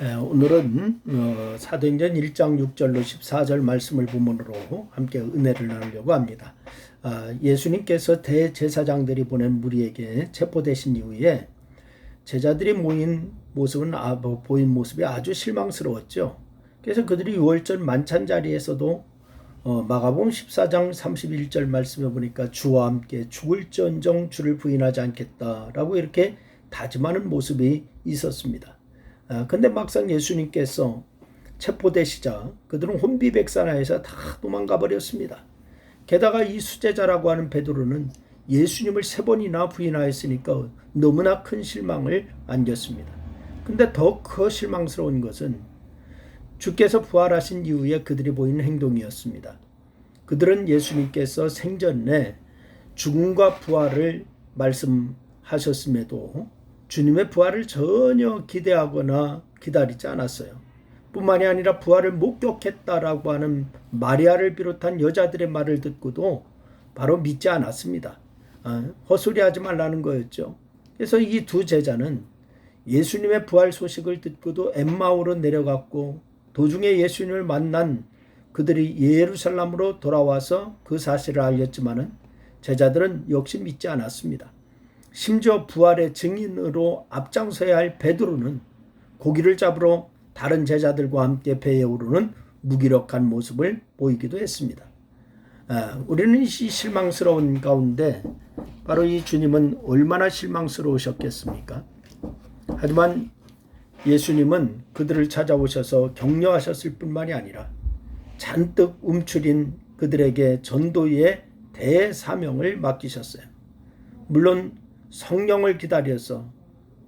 에, 오늘은 어, 사도행전 1장 6절로 14절 말씀을 본문으로 함께 은혜를 나누려고 합니다. 아, 예수님께서 대제사장들이 보낸 무리에게 체포되신 이후에 제자들이 모인 모습은 아, 뭐, 보인 모습이 아주 실망스러웠죠. 그래서 그들이 6월절 만찬 자리에서도 어, 마가복음 14장 31절 말씀에 보니까 주와 함께 죽을전정 주를 부인하지 않겠다라고 이렇게 다짐하는 모습이 있었습니다. 아, 근데 막상 예수님께서 체포되시자 그들은 혼비백산하여서 다 도망가 버렸습니다. 게다가 이 수제자라고 하는 베드로는 예수님을 세 번이나 부인하였으니까 너무나 큰 실망을 안겼습니다. 근데 더 그 실망스러운 것은 주께서 부활하신 이후에 그들이 보이는 행동이었습니다. 그들은 예수님께서 생전에 죽음과 부활을 말씀하셨음에도 주님의 부활을 전혀 기대하거나 기다리지 않았어요. 뿐만이 아니라 부활을 목격했다라고 하는 마리아를 비롯한 여자들의 말을 듣고도 바로 믿지 않았습니다. 아, 헛소리하지 말라는 거였죠. 그래서 이 두 제자는 예수님의 부활 소식을 듣고도 엠마오로 내려갔고 도중에 예수님을 만난 그들이 예루살렘으로 돌아와서 그 사실을 알렸지만은 제자들은 역시 믿지 않았습니다. 심지어 부활의 증인으로 앞장서야 할 베드로는 고기를 잡으러 다른 제자들과 함께 배에 오르는 무기력한 모습을 보이기도 했습니다. 아, 우리는 이 실망스러운 가운데 바로 이 주님은 얼마나 실망스러우셨겠습니까? 하지만 예수님은 그들을 찾아오셔서 격려하셨을 뿐만이 아니라 잔뜩 움츠린 그들에게 전도의 대사명을 맡기셨어요. 물론 성령을 기다려서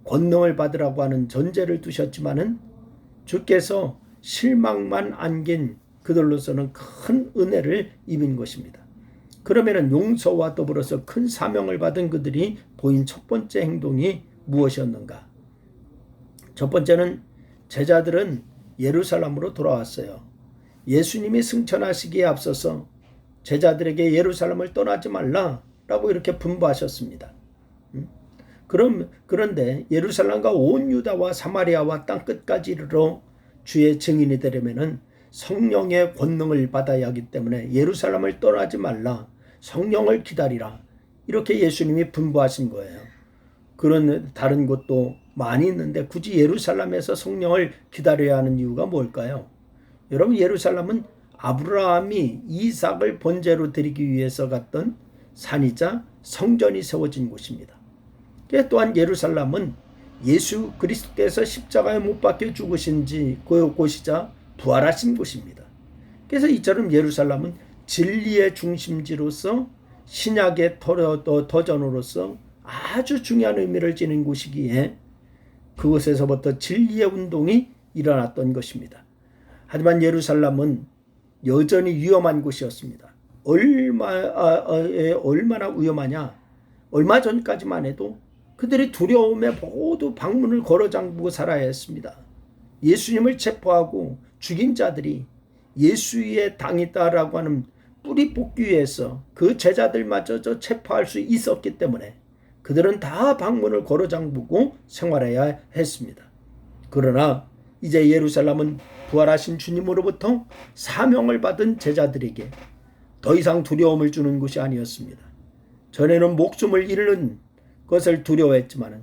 권능을 받으라고 하는 전제를 두셨지만은 주께서 실망만 안긴 그들로서는 큰 은혜를 입은 것입니다. 그러면은 용서와 더불어서 큰 사명을 받은 그들이 보인 첫 번째 행동이 무엇이었는가? 첫 번째는 제자들은 예루살렘으로 돌아왔어요. 예수님이 승천하시기에 앞서서 제자들에게 예루살렘을 떠나지 말라라고 이렇게 분부하셨습니다. 그럼 그런데 예루살렘과 온 유다와 사마리아와 땅 끝까지 이르러 주의 증인이 되려면은 성령의 권능을 받아야 하기 때문에 예루살렘을 떠나지 말라. 성령을 기다리라. 이렇게 예수님이 분부하신 거예요. 그런 다른 곳도 많이 있는데 굳이 예루살렘에서 성령을 기다려야 하는 이유가 뭘까요? 여러분 예루살렘은 아브라함이 이삭을 번제로 드리기 위해서 갔던 산이자 성전이 세워진 곳입니다. 또한 예루살렘은 예수 그리스도께서 십자가에 못 박혀 죽으신 지그 곳이자 부활하신 곳입니다. 그래서 이처럼 예루살렘은 진리의 중심지로서 신약의 터전으로서 아주 중요한 의미를 지닌 곳이기에 그곳에서부터 진리의 운동이 일어났던 것입니다. 하지만 예루살렘은 여전히 위험한 곳이었습니다. 얼마, 아, 아, 얼마나 위험하냐? 얼마 전까지만 해도 그들이 두려움에 모두 방문을 걸어 잠그고 살아야 했습니다. 예수님을 체포하고 죽인 자들이 예수의 당이다라고 하는 뿌리 뽑기 위해서 그 제자들마저 체포할 수 있었기 때문에 그들은 다 방문을 걸어 잠그고 생활해야 했습니다. 그러나 이제 예루살렘은 부활하신 주님으로부터 사명을 받은 제자들에게 더 이상 두려움을 주는 곳이 아니었습니다. 전에는 목숨을 잃는 것을 두려워했지만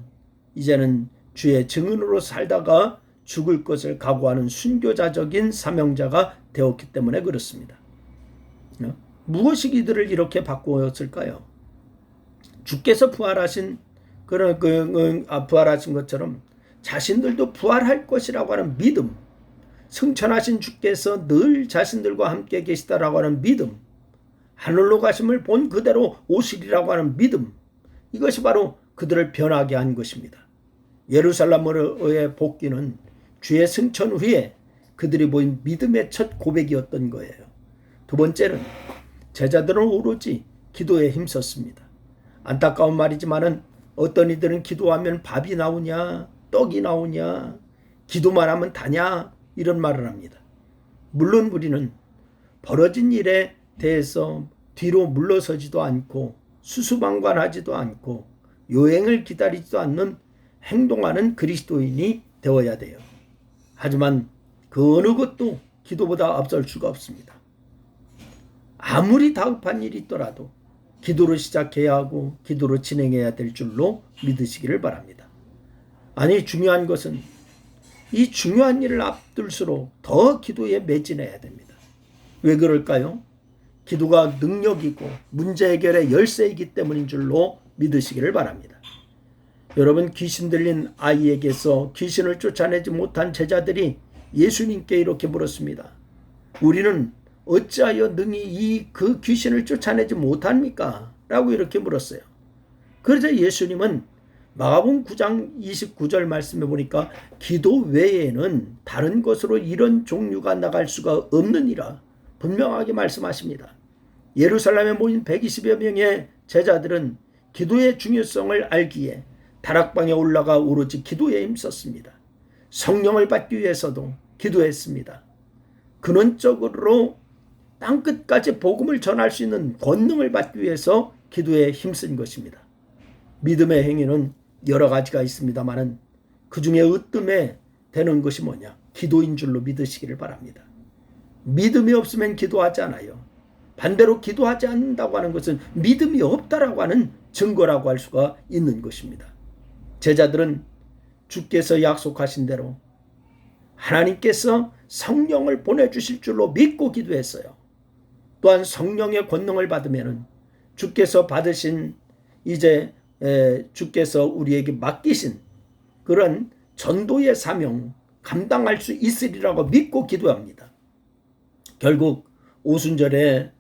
이제는 주의 증인으로 살다가 죽을 것을 각오하는 순교자적인 사명자가 되었기 때문에 그렇습니다. 어? 무엇이 이들을 이렇게 바꾸었을까요? 주께서 부활하신 그런 그, 그 아, 부활하신 것처럼 자신들도 부활할 것이라고 하는 믿음, 승천하신 주께서 늘 자신들과 함께 계시다라고 하는 믿음, 하늘로 가심을 본 그대로 오시리라고 하는 믿음, 이것이 바로 그들을 변하게 한 것입니다. 예루살렘으로의 복귀는 주의 승천 후에 그들이 보인 믿음의 첫 고백이었던 거예요. 두 번째는 제자들은 오로지 기도에 힘썼습니다. 안타까운 말이지만은 어떤 이들은 기도하면 밥이 나오냐, 떡이 나오냐, 기도만 하면 다냐, 이런 말을 합니다. 물론 우리는 벌어진 일에 대해서 뒤로 물러서지도 않고 수수방관하지도 않고 요행을 기다리지도 않는 행동하는 그리스도인이 되어야 돼요. 하지만 그 어느 것도 기도보다 앞설 수가 없습니다. 아무리 다급한 일이 있더라도 기도로 시작해야 하고 기도로 진행해야 될 줄로 믿으시기를 바랍니다. 아니 중요한 것은 이 중요한 일을 앞둘수록 더 기도에 매진해야 됩니다. 왜 그럴까요? 기도가 능력이고 문제 해결의 열쇠이기 때문인 줄로 믿으시기를 바랍니다. 여러분 귀신 들린 아이에게서 귀신을 쫓아내지 못한 제자들이 예수님께 이렇게 물었습니다. 우리는 어찌하여 능히 이 그 귀신을 쫓아내지 못합니까? 라고 이렇게 물었어요. 그러자 예수님은 마가복음 9장 29절 말씀해 보니까 기도 외에는 다른 것으로 이런 종류가 나갈 수가 없느니라 분명하게 말씀하십니다. 예루살렘에 모인 120여 명의 제자들은 기도의 중요성을 알기에 다락방에 올라가 오로지 기도에 힘썼습니다. 성령을 받기 위해서도 기도했습니다. 근원적으로 땅끝까지 복음을 전할 수 있는 권능을 받기 위해서 기도에 힘쓴 것입니다. 믿음의 행위는 여러 가지가 있습니다만은 그 중에 으뜸에 되는 것이 뭐냐? 기도인 줄로 믿으시기를 바랍니다. 믿음이 없으면 기도하지 않아요. 반대로 기도하지 않는다고 하는 것은 믿음이 없다라고 하는 증거라고 할 수가 있는 것입니다. 제자들은 주께서 약속하신 대로 하나님께서 성령을 보내주실 줄로 믿고 기도했어요. 또한 성령의 권능을 받으면 주께서 받으신 이제 주께서 우리에게 맡기신 그런 전도의 사명 감당할 수 있으리라고 믿고 기도합니다. 결국 오순절에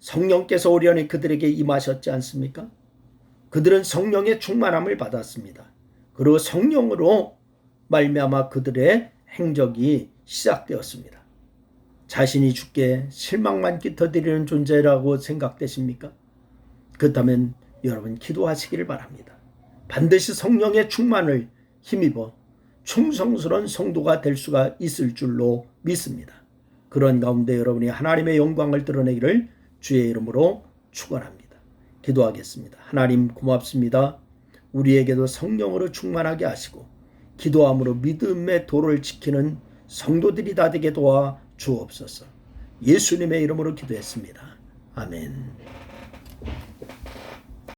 성령께서 오려니 그들에게 임하셨지 않습니까? 그들은 성령의 충만함을 받았습니다. 그리고 성령으로 말미암아 그들의 행적이 시작되었습니다. 자신이 죽게 실망만 끼터드리는 존재라고 생각되십니까? 그렇다면 여러분 기도하시기를 바랍니다. 반드시 성령의 충만을 힘입어 충성스러운 성도가 될 수가 있을 줄로 믿습니다. 그런 가운데 여러분이 하나님의 영광을 드러내기를 주의 이름으로 축원합니다. 기도하겠습니다. 하나님 고맙습니다. 우리에게도 성령으로 충만하게 하시고 기도함으로 믿음의 도를 지키는 성도들이 다 되게 도와 주옵소서. 예수님의 이름으로 기도했습니다. 아멘.